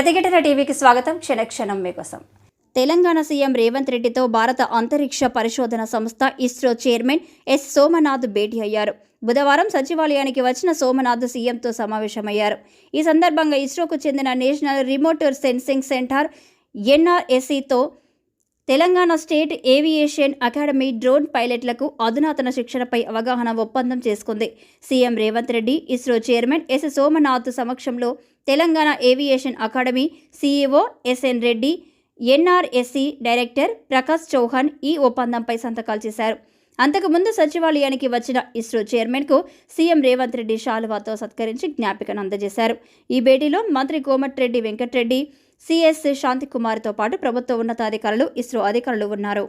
ప్రతిఘటన టీవీకి స్వాగతం. క్షణక్షణం మీకోసం. తెలంగాణ సీఎం రేవంత్ రెడ్డితో భారత అంతరిక్ష పరిశోధన సంస్థ ఇస్రో చైర్మన్ ఎస్ సోమనాథ్ భేటీ అయ్యారు. బుధవారం సచివాలయానికి వచ్చిన సోమనాథ్ సీఎంతో సమావేశమయ్యారు. ఈ సందర్భంగా ఇస్రోకు చెందిన national remote sensing centre ఎన్ఆర్ఎస్సితో Telangana state aviation academy drone పైలట్లకు అధునాతన శిక్షణపై అవగాహన ఒప్పందం చేసుకుంది. CM Revanth Reddy ISRO chairman S Somanath సమక్షంలో Telangana aviation academy CEO SN Reddy NRSC director Prakash Chauhan ఈ ఒప్పందంపై సంతకాలు చేశారు. అంతకుముందు సచివాలయానికి వచ్చిన ఇస్రో చైర్మన్కు సీఎం రేవంత్ రెడ్డి షాలువాతో సత్కరించి జ్ఞాపికను అందజేశారు. ఈ భేటీలో మంత్రి కోమటిరెడ్డి వెంకటరెడ్డి సిఎస్ శాంతికుమార్తో పాటు ప్రభుత్వ ఉన్నతాధికారులు ఇస్రో అధికారులు ఉన్నారు.